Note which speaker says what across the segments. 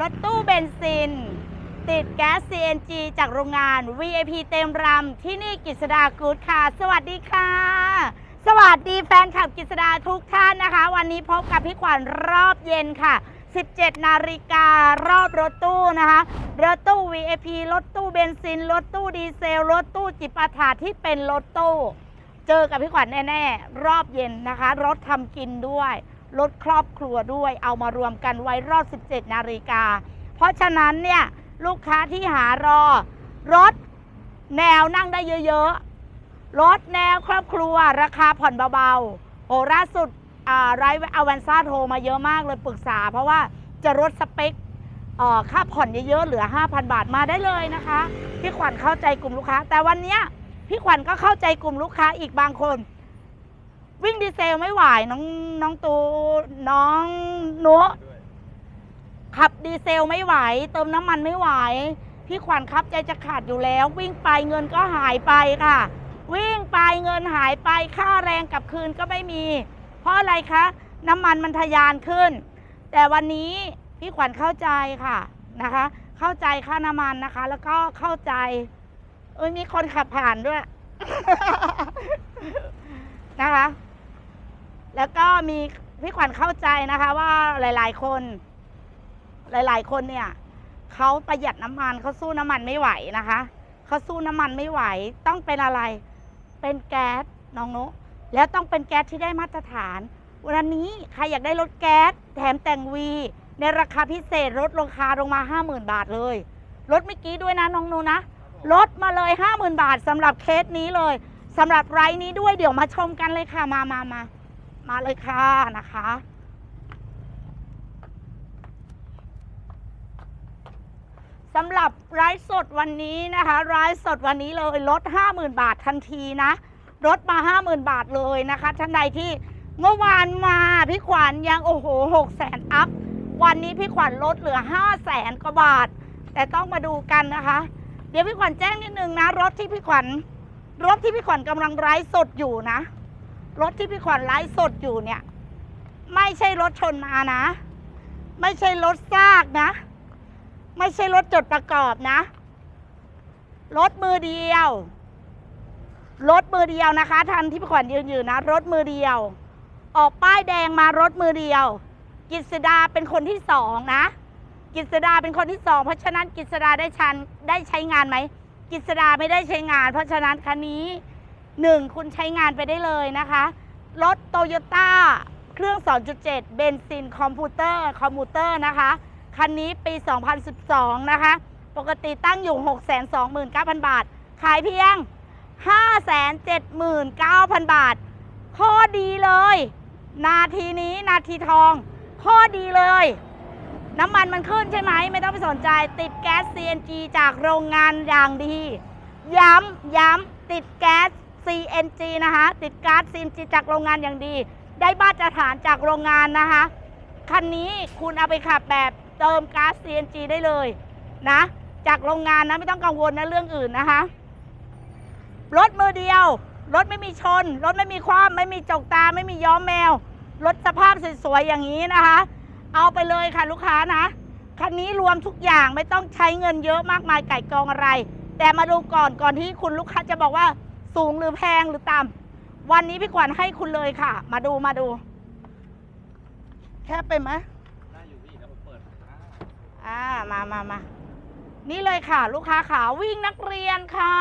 Speaker 1: รถตู้เบนซิน ติดแก๊ส CNG จากโรงงาน VIP เต็มรำที่นี่กิษดากูดค่ะ สวัสดีค่ะ สวัสดีแฟนคลับกิษดาทุกท่านนะคะ วันนี้พบกับพี่ขวัญรอบเย็นค่ะ 17 นาฬิการอบรถตู้นะคะ รถตู้ VIP รถตู้เบนซิน รถตู้ดีเซล รถตู้จิปาถาที่เป็นรถตู้ เจอกับพี่ขวัญแน่ๆ รอบเย็นนะคะ รถทำกินด้วย รถครอบครัวด้วย เอามารวมกันไว้รอบ 17 นาฬิกา เพราะฉะนั้นเนี่ยลูกค้าที่หารอ รถแนวนั่งได้เยอะๆ รถแนวครอบครัวราคาผ่อนเบาๆโอ้ล่าสุดไรเอาแวนซ่าโทรมาเยอะมากเลยปรึกษา เพราะว่าจะลดสเปคค่าผ่อนเยอะๆ เหลือ 5,000 บาทมาได้เลยนะคะ พี่ขวัญเข้าใจกลุ่มลูกค้า แต่วันนี้พี่ขวัญก็เข้าใจกลุ่มลูกค้าอีกบางคน วิ่งดีเซลไม่ไหวน้องน้องตูน้องหนุขับดีเซลไม่ไหว เติมน้ำมันไม่ไหว พี่ขวัญครับใจจะขาดอยู่แล้ว วิ่งไปเงินก็หายไปค่ะ วิ่งไปเงินหายไปค่าแรงกลับคืนก็ไม่มี เพราะอะไรคะ น้ำมันมันทะยานขึ้น แต่วันนี้พี่ขวัญเข้าใจค่ะนะคะ เข้าใจค่าน้ำมันนะคะ แล้วก็เข้าใจ เอ้ยมีคนขับผ่านด้วยนะคะ แล้วก็มีพี่ขวัญเข้าใจนะคะว่าหลาย ๆ คน หลาย ๆ คนเนี่ยเขาประหยัดน้ำมันเขาสู้น้ำมันไม่ไหวนะคะเขาสู้น้ำมันไม่ไหว ต้องเป็นอะไร เป็นแก๊สน้องนุแล้วต้องเป็นแก๊สที่ได้มาตรฐานวันนี้ใครอยากได้รถแก๊สแถมแต่งวี ในราคาพิเศษลดราคาลงมา 50,000 บาทเลยลดเมื่อกี้ด้วยนะน้องนูนะลดมาเลย 50,000 บาทสำหรับเคสนี้เลยสำหรับไรนี้ด้วยเดี๋ยวมาชมกันเลยค่ะมามามา มาเลยค่ะนะคะ สำหรับไลฟ์สดวันนี้นะคะไลฟ์สดวันนี้เลยลด 50,000 บาททันทีนะลดมา 50,000 บาทเลยนะคะท่านใดที่เมื่อวานมาพี่ขวัญยังโอ้โห6แสนอัพ วันนี้พี่ขวัญลดเหลือ5แสนกว่าบาท แต่ต้องมาดูกันนะคะ เดี๋ยวพี่ขวัญแจ้งนิดนึงนะรถที่พี่ขวัญรถที่พี่ขวัญกำลังไลฟ์สดอยู่นะ รถที่พี่ขวัญไลฟ์สดอยู่เนี่ย ไม่ใช่รถชนมานะ ไม่ใช่รถซากนะ ไม่ใช่รถจดประกอบนะ รถมือเดียว รถมือเดียวนะคะท่านที่พี่ขวัญยืนอยู่นะ รถมือเดียว ออกป้ายแดงมารถมือเดียว กิษดาเป็นคนที่สองนะ กิษดาเป็นคนที่สองเพราะฉะนั้นกิษดาได้ชันได้ใช้งานไหมกิษดาไม่ได้ใช้งาน เพราะฉะนั้นคันนี้ หนึ่งคุณใช้งานไปได้เลยนะคะ รถโตโยต้าเครื่อง 2.7 เบนซินคอมพิวเตอร์คอมพิวเตอร์นะคะ คันนี้ปี 2012 นะคะ ปกติตั้งอยู่ 629,000 บาท ขายเพียง 579,000 บาท ข้อดีเลย นาทีนี้นาทีทอง ข้อดีเลย น้ำมันมันขึ้นใช่ไหม ไม่ต้องไปสนใจ ติดแก๊ส CNG จากโรงงานอย่างดี ย้ำ ย้ำ ติดแก๊ส CNG นะคะติดก๊าซ CNG จากโรงงานอย่างดี ได้มาตรฐานจากโรงงานนะคะ คันนี้คุณเอาไปขับแบบเติมก๊าซ CNG ได้เลยนะ จากโรงงานนะไม่ต้องกังวลนะเรื่องอื่นนะคะ รถมือเดียว รถไม่มีชน รถไม่มีความไม่มีจกตา ไม่มีย้อมแมว รถสภาพสวยๆอย่างนี้นะคะ เอาไปเลยค่ะลูกค้านะ คันนี้รวมทุกอย่างไม่ต้องใช้เงินเยอะมากมายไก่กองอะไร แต่มาดูก่อนก่อนที่คุณลูกค้าจะบอกว่า สูงหรือแพงหรือต่ำวันนี้พี่ขวัญให้คุณเลยค่ะ มาดูมาดู แคบไปไหม
Speaker 2: ได้อยู่พี่เดี๋ยวผมเปิดอ่า
Speaker 1: อ่ามามามานี่เลยค่ะ ลูกค้าขาวิ่งนักเรียนค่ะ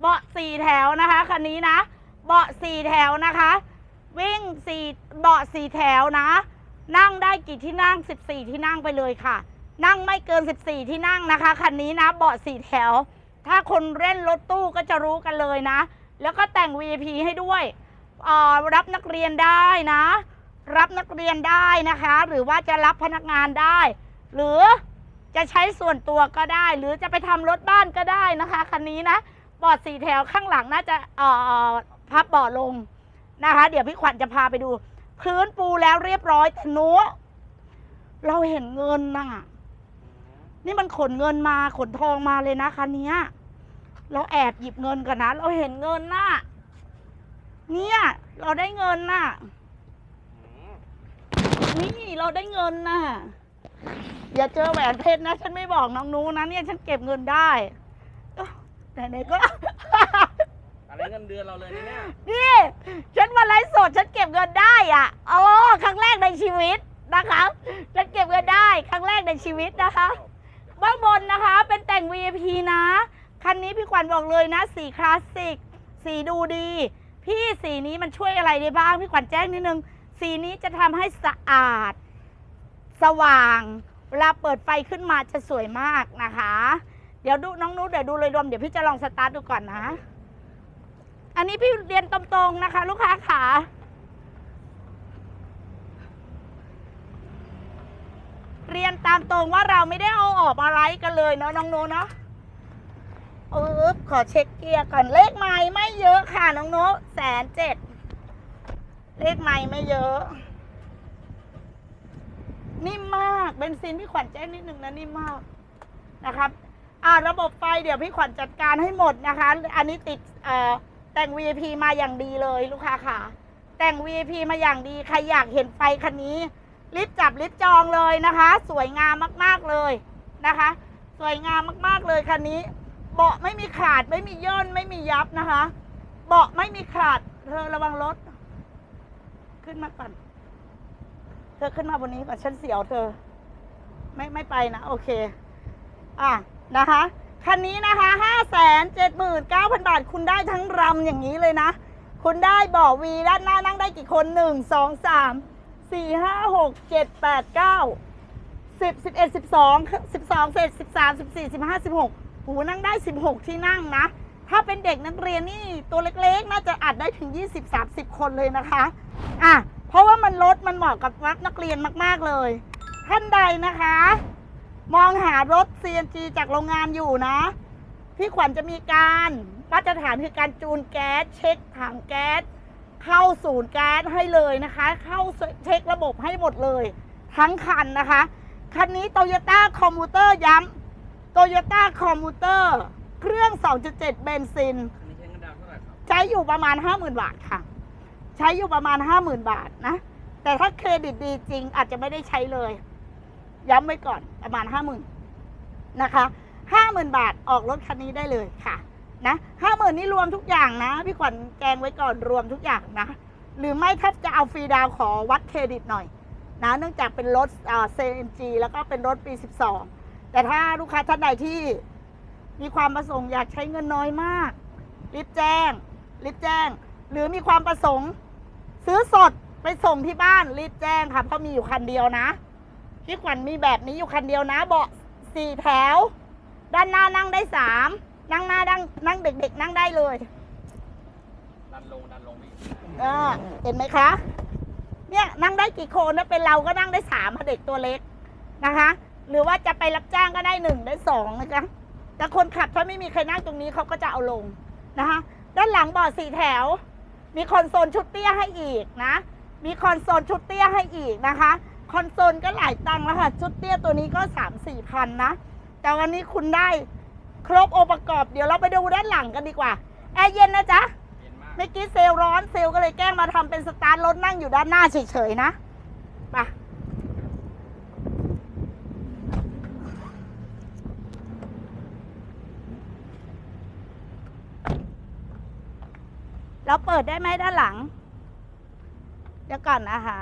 Speaker 1: เบาะสี่แถวนะคะคันนี้นะ เบาะสี่แถวนะคะ วิ่งสี่เบาะสี่แถวนะ นั่งได้กี่ที่นั่ง14ที่นั่งไปเลยค่ะ นั่งไม่เกิน14ที่นั่งนะคะคันนี้นะ เบาะสี่แถว ถ้าคนเล่นรถตู้ก็จะรู้กันเลยนะ แล้วก็แต่ง VIP ให้ด้วยรับนักเรียนได้นะ รับนักเรียนได้นะคะ หรือว่าจะรับพนักงานได้ หรือจะใช้ส่วนตัวก็ได้ หรือจะไปทำรถบ้านก็ได้นะคะคันนี้นะบาะสี่แถวข้างหลังน่าจะพับเบาะลงนะคะ เดี๋ยวพี่ขวัญจะพาไปดู พื้นปูแล้วเรียบร้อยแต่หนูเราเห็นเงินน่ะ นี่มันขนเงินมาขนทองมาเลยนะคันเนี้ยเราแอบหยิบเงินกันนะเราเห็นเงินน่ะเนี่ย เราได้เงินน่ะ
Speaker 2: อืม
Speaker 1: นี่เราได้เงินน่ะอย่าเจอแหวนเพชรนะ ฉันไม่บอกน้องนู้นะเนี่ยฉันเก็บเงินได้เอ้าไหนๆก็
Speaker 2: อะไรเงินเดือนเราเลยนะเนี่ย
Speaker 1: นี่ฉันมาไลฟ์สดฉันเก็บเงินได้อะโอ้ครั้งแรกในชีวิตนะคะ ฉันเก็บเงินได้ครั้งแรกในชีวิตนะคะ เบื้องบนนะคะ เป็นแต่ง VIP นะ คันนี้พี่ขวัญบอกเลยนะ สีคลาสสิก สีดูดี พี่สีนี้มันช่วยอะไรได้บ้าง พี่ขวัญแจ้งนิดนึง สีนี้จะทำให้สะอาด สว่างเวลาเปิดไฟขึ้นมาจะสวยมากนะคะ เดี๋ยวดูน้องนุชเดี๋ยวดูเลยรวมเดี๋ยวพี่จะลองสตาร์ทดูก่อนนะ อันนี้พี่เรียนตรงๆนะคะ ลูกค้าขา เรียนตามตรงว่าเราไม่ได้เอาออกมาไลฟ์กันเลยเนาะน้องโนเนาะเออขอเช็คเกียร์ก่อนเลขไม้ไม่เยอะค่ะน้องโนแสนเจ็ดเลขไม้ไม่เยอะนิ่มมากเบนซินพี่ขวัญแจ้งนิดนึงนะนิ่มมากนะครับอ่าระบบไฟเดี๋ยวพี่ขวัญจัดการให้หมดนะคะ อันนี้ติดเอ่อแต่ง VIP มาอย่างดีเลยลูกค้าค่ะ แต่ง VIP มาอย่างดี ใครอยากเห็นไฟคันนี้ รีบจับรีบจองเลยนะคะ สวยงามมากๆเลยนะคะ สวยงามมากๆเลยคันนี้ เบาะไม่มีขาดไม่มีย่นไม่มียับนะคะ เบาะไม่มีขาดเธอระวังรถ ขึ้นมาก่อน เธอขึ้นมาบนนี้ก่อนฉันเสียวเธอ ไม่ไม่ไปนะโอเค อะนะคะคันนี้นะคะห้าแสนเจ็ดหมื่นเก้าพันบาท คุณได้ทั้งรำอย่างนี้เลยนะ คุณได้เบ่อวีด้านหน้านั่งได้กี่คนหนึ่ง สี่ห้าหกเจ็ดแปดเก้าสิบสิบเอ็ดสิบสองสิบสองเสร็จสิบสามสิบสี่สิบห้าสิบหกหูนั่งได้สิบหกที่นั่งนะ ถ้าเป็นเด็กนักเรียนนี่ตัวเล็กๆ น่าจะอัดได้ถึง20 30คนเลยนะคะอะเพราะว่ามันรถมันเหมาะกับนักเรียนมากๆเลย ท่านใดนะคะ มองหารถ CNG จากโรงงานอยู่นะ พี่ขวัญจะมีการมาตรฐานคือการจูนแก๊สเช็คถังแก๊ส เข้าศูนย์แก๊สให้เลยนะคะ เข้าเช็คระบบให้หมดเลย ทั้งคันนะคะ คันนี้ Toyota Commuter ย้ำ Toyota Commuter เครื่อง 2.7 เบนซิน
Speaker 2: อันนี้ใช้เงินดาวน์เท่าไหร่ครับ
Speaker 1: ใช้อยู่ประมาณ 50,000 บาทค่ะ ใช้อยู่ประมาณ 50,000 บาทนะ แต่ถ้าเครดิตดีจริงอาจจะไม่ได้ใช้เลย ย้ำไว้ก่อนประมาณ 50,000 นะคะ 50,000 บาทออกรถคันนี้ได้เลยค่ะ นะ50,000นี่รวมทุกอย่างนะ พี่ขวัญแกงไว้ก่อนรวมทุกอย่างนะ หรือไม่ถ้าจะเอาฟรีดาวขอวัดเครดิตหน่อยนะเนื่องจากเป็นรถเซนจีแล้วก็เป็นรถปี 12 แต่ถ้าลูกค้าท่านใดที่มีความประสงค์อยากใช้เงินน้อยมาก รีบแจ้ง รีบแจ้ง หรือมีความประสงค์ ซื้อสดไปส่งที่บ้านรีบแจ้งค่ะเพราะมีอยู่คันเดียวนะพี่ขวัญมีแบบนี้อยู่คันเดียวนะเบาะสี่แถว ด้านหน้านั่งได้สาม นั่งหน้านั่งนั่งเด็กๆ นั่งได้เลย
Speaker 2: ดันลงดันลงพี่
Speaker 1: เออเห็นไหมคะ เนี่ยนั่งได้กี่คนนะเป็นเราก็นั่งได้สามเด็กตัวเล็กนะคะ หรือว่าจะไปรับจ้างก็ได้หนึ่งได้สองนะคะแต่คนขับถ้าไม่มีใครนั่งตรงนี้เขาก็จะเอาลงนะคะ ด้านหลังเบาะสี่แถว มีคอนโซลชุดเตี้ยให้อีกนะ มีคอนโซลชุดเตี้ยให้อีกนะคะ คอนโซลก็หลายตังค์แล้วค่ะ ชุดเตี้ยตัวนี้ก็สามสี่พันนะ แต่วันนี้คุณได้ ครบองค์ประกอบ เดี๋ยวเราไปดูด้านหลังกันดีกว่าแอร์เย็นนะจ๊ะ
Speaker 2: เย็นมาก
Speaker 1: เมื่อกี้เซลล์ร้อนเซลล์ก็เลยแกล้งมาทำเป็นสตาร์ทรถนั่งอยู่ด้านหน้าเฉยๆนะไปเราเปิดได้ไหมด้านหลัง เดี๋ยวก่อนนะคะ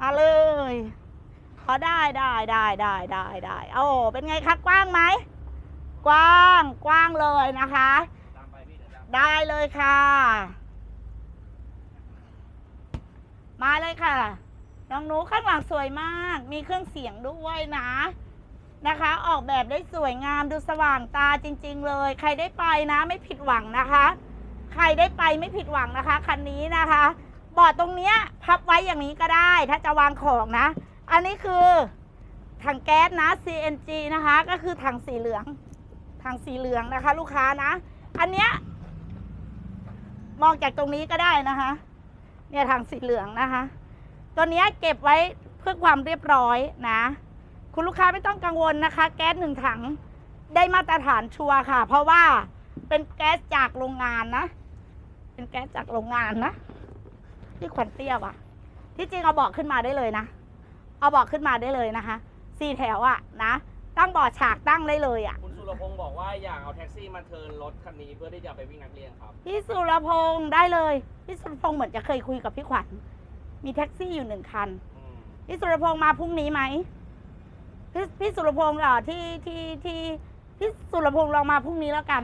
Speaker 1: มาเลย ขอได้ได้ได้ได้ได้ได้โอ้เป็นไงคะกว้างไหม กว้างกว้างเลยนะคะ
Speaker 2: ตามไปพี่เดี๋ยวตาม
Speaker 1: ได้เลยค่ะ มาเลยค่ะ น้องหนูข้างหลังสวยมาก มีเครื่องเสียงด้วยนะนะคะ ออกแบบได้สวยงามดูสว่างตาจริง ๆ เลย ใครได้ไปนะ ไม่ผิดหวังนะคะ ใครได้ไปไม่ผิดหวังนะคะคันนี้นะคะบอร์ดตรงเนี้ยพับไว้อย่างนี้ก็ได้ ถ้าจะวางของนะ อันนี้คือถังแก๊สนะ CNG นะคะ ก็คือถังสีเหลือง ถังสีเหลืองนะคะ ลูกค้านะ อันเนี้ยมองจากตรงนี้ก็ได้นะคะ เนี่ยถังสีเหลืองนะคะ ตัวเนี้ยเก็บไว้เพื่อความเรียบร้อยนะ คุณลูกค้าไม่ต้องกังวลนะคะ แก๊สหนึ่งถังได้มาตรฐานชัวร์ค่ะ เพราะว่าเป็นแก๊สจากโรงงานนะ เป็นแก๊สจากโรงงานนะ ที่ขวัญเตี้ยว่ะ ที่จริงเอาบอกขึ้นมาได้เลยนะ เอาบาะขึ้นมาได้เลยนะคะ สี่แถวอะนะ ตั้งบาะฉากตั้งได้เลยอะ
Speaker 2: ว่าอยากเอาแท็กซี่มาเทิร์นรถคันนี้เพื่อที่จะไปวิ่งนักเรียนครับ
Speaker 1: พี่สุรพงศ์ได้เลย พี่สุรพงศ์เหมือนจะเคยคุยกับพี่ขวัญ มีแท็กซี่อยู่หนึ่งคัน
Speaker 2: อืม
Speaker 1: พี่สุรพงศ์มาพรุ่งนี้ไหมพี่พี่สุรพงศ์เอ่อที่ที่ที่พี่สุรพงศ์ลองมาพรุ่งนี้แล้วกัน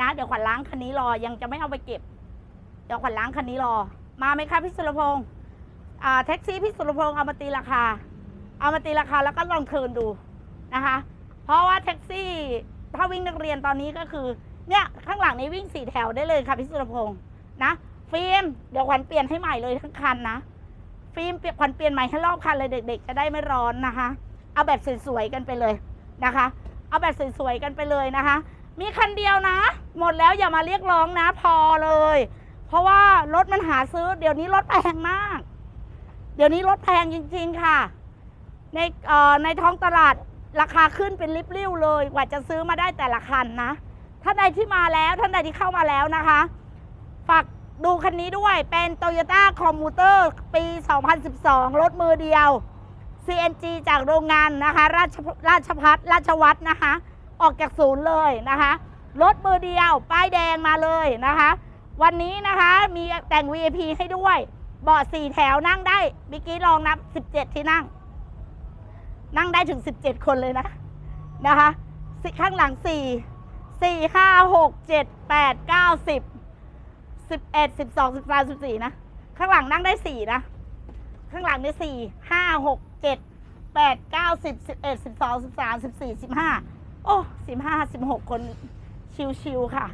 Speaker 1: นะ เดี๋ยวขวัญล้างคันนี้รอยังจะไม่เอาไปเก็บ เดี๋ยวขวัญล้างคันนี้รอ มาไหมคะพี่สุรพงศ์อ่าแท็กซี่พี่สุรพงศ์เอามาตีราคา เอามาตีราคาแล้วก็ลองเทิร์นดูนะคะ เพราะว่าแท็กซี่ ถ้าวิ่งนักเรียนตอนนี้ก็คือเนี่ยข้างหลังนี้วิ่งสี่แถวได้เลยค่ะพี่สุรพงศ์นะฟิล์มเดี๋ยวขวัญเปลี่ยนให้ใหม่เลยทั้งคันนะฟิล์มเปลี่ยนขวัญเปลี่ยนใหม่ให้รอบคันเลยเด็ก ๆ จะได้ไม่ร้อนนะคะ เอาแบบสวยๆกันไปเลยนะคะ เอาแบบสวยๆกันไปเลยนะคะ มีคันเดียวนะ หมดแล้วอย่ามาเรียกร้องนะพอเลย เพราะว่ารถมันหาซื้อ เดี๋ยวนี้รถแพงมาก เดี๋ยวนี้รถแพงจริง ๆค่ะ ในเอ่อในท้องตลาด ราคาขึ้นเป็นริบลิ่วเลยกว่าจะซื้อมาได้แต่ละคันนะท่านใดที่มาแล้วท่านใดที่เข้ามาแล้วนะคะฝากดูคันนี้ด้วยเป็น Toyota Commuter ปี 2012 รถมือเดียว CNG จากโรงงานนะคะ ราชราชพัฒราชวัฒนะคะ ออกจากศูนย์เลยนะคะ รถมือเดียว ป้ายแดงมาเลยนะคะ วันนี้นะคะมีแต่ง VIP ให้ด้วย เบาะสี่แถวนั่งได้เมื่อกี้ลองนับ 17 ที่นั่ง นั่งได้ถึง 17 คนเลยนะนะคะสิข้างหลัง 4 4 5 6 7 8 9 10 11 12 13 14 นะ ข้างหลังนั่งได้ 4 นะ ข้างหลังได้สี่ห้าหกเจ็ดแปดเก้าสิสิบเอ็ดสิบสองสิบสามสิบสี่สิบห้าโอ้สิบห้าสิบหกคนชิวๆค่ะ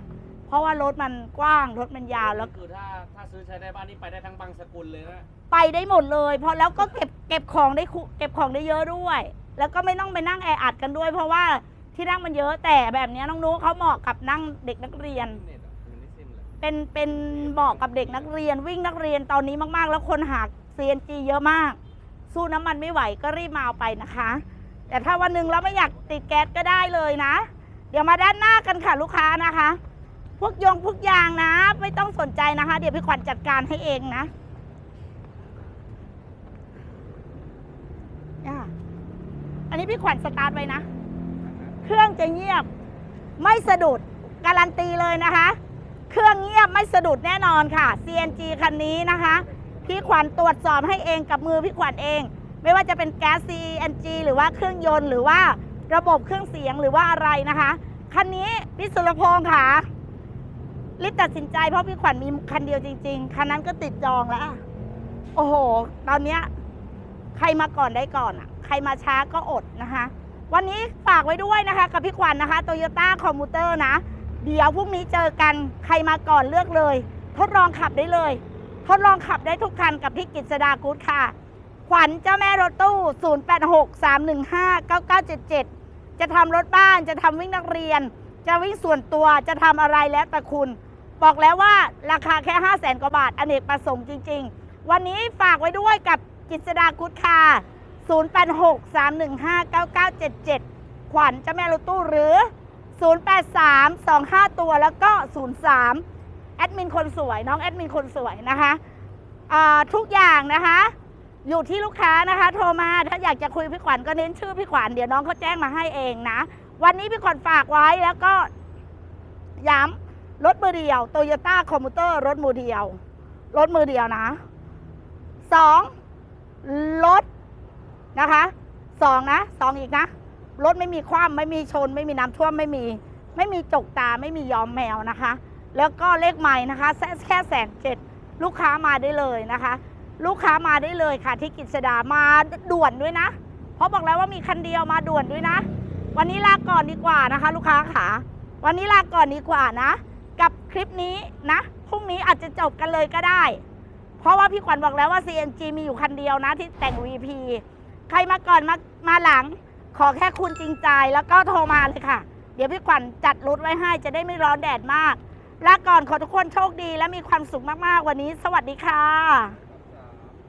Speaker 1: ราะว่ารถมันกว้างรถมันยาวแล้ว
Speaker 2: คือถ้าถ้าซื้อใช้ในบ้านนี่ไปได้ทั้งบางสกุลเลยนะ
Speaker 1: ไปได้หมดเลยเพราะแล้วก็เก็บเก็บของได้คุเก็บของได้เยอะด้วย แล้วก็ไม่ต้องไปนั่งแออัดกันด้วย เพราะว่าที่นั่งมันเยอะแต่แบบเนี้ยน้องนุ๊กเขาเหมาะกับนั่งเด็กนักเรียน
Speaker 2: เน็ตอะมันไม่ซิมเลย
Speaker 1: เป็นเป็นบอกกับเด็กนักเรียนวิ่งนักเรียนตอนนี้มากๆ แล้วคนหา CNG เยอะมาก สู้น้ำมันไม่ไหวก็รีบมาเอาไปนะคะ แต่ถ้าวันหนึ่งเราไม่อยากติดแก๊สก็ได้เลยนะ เดี๋ยวมาด้านหน้ากันค่ะลูกค้านะคะ พวกยงพวกยางนะ ไม่ต้องสนใจนะคะ เดี๋ยวพี่ขวัญจัดการให้เองนะอันนี้พี่ขวัญสตาร์ทไว้นะ เครื่องจะเงียบ ไม่สะดุด การันตีเลยนะคะ เครื่องเงียบไม่สะดุดแน่นอนค่ะ CNG คันนี้นะคะ พี่ขวัญตรวจสอบให้เองกับมือพี่ขวัญเอง ไม่ว่าจะเป็นแก๊ส CNG หรือว่าเครื่องยนต์หรือว่าระบบเครื่องเสียงหรือว่าอะไรนะคะ คันนี้พี่สุรพงษ์ค่ะ รีบตัดสินใจเพราะพี่ขวัญมีคันเดียวจริง ๆ คันนั้นก็ติดจองแล้ว โอ้โห ตอนเนี้ย ใครมาก่อนได้ก่อนอะ ใครมาช้าก็อดนะคะ วันนี้ฝากไว้ด้วยนะคะ กับพี่ขวัญนะคะโตโยต้าคอมมูเตอร์นะ เดี๋ยวพรุ่งนี้เจอกันใครมาก่อนเลือกเลย ทดลองขับได้เลย ทดลองขับได้ทุกคันกับพี่กิษดากูดค่ะ ขวัญเจ้าแม่รถตู้ 0863159977 จะทำรถบ้านจะทำวิ่งนักเรียน จะวิ่งส่วนตัวจะทำอะไรแล้วแต่คุณ บอกแล้วว่าราคาแค่ 5 0 0แสนกว่าบาท อเนกประสงค์จริง ๆ วันนี้ฝากไว้ด้วยกับกิษดากู๊ดค่ะ0863159977 ขวัญเจ้าแม่รถตู้หรือ 08325ตัวแล้วก็ 03 แอดมินคนสวย น้องแอดมินคนสวยนะคะทุกอย่างนะคะ อยู่ที่ลูกค้านะคะ โทรมาถ้าอยากจะคุยพี่ขวัญก็เน้นชื่อพี่ขวัญเดี๋ยวน้องเขาแจ้งมาให้เองนะ วันนี้พี่ขวัญฝากไว้แล้วก็ย้ำรถมือเดียวโตโยต้าคอมมูเตอร์รถมือเดียว รถมือเดียวนะสองรถนะคะสองนะสองอีกนะ รถไม่มีคว่ำไม่มีชน ไม่มีน้ำท่วมไม่มี ไม่มีจกตาไม่มียอมแมวนะคะ แล้วก็เลขใหม่นะคะ แค่แค่แสนเจ็ดลูกค้ามาได้เลยนะคะ ลูกค้ามาได้เลยค่ะที่กิจสดามาด่วนด้วยนะ เพราะบอกแล้วว่ามีคันเดียวมาด่วนด้วยนะ วันนี้ลาก่อนดีกว่านะคะ ลูกค้าขาวันนี้ลาก่อนดีกว่านะ กับคลิปนี้นะพรุ่งนี้อาจจะจบกันเลยก็ได้ เพราะว่าพี่ขวัญบอกแล้วว่า CNG มีอยู่คันเดียวนะที่แต่ง VP ใครมาก่อนมามาหลัง ขอแค่คุณจริงใจแล้วก็โทรมาเลยค่ะ เดี๋ยวพี่ขวัญจัดรถไว้ให้จะได้ไม่ร้อนแดดมากลาก่อนขอทุกคนโชคดีและมีความสุขมากๆวันนี้ สวัสดีค่ะ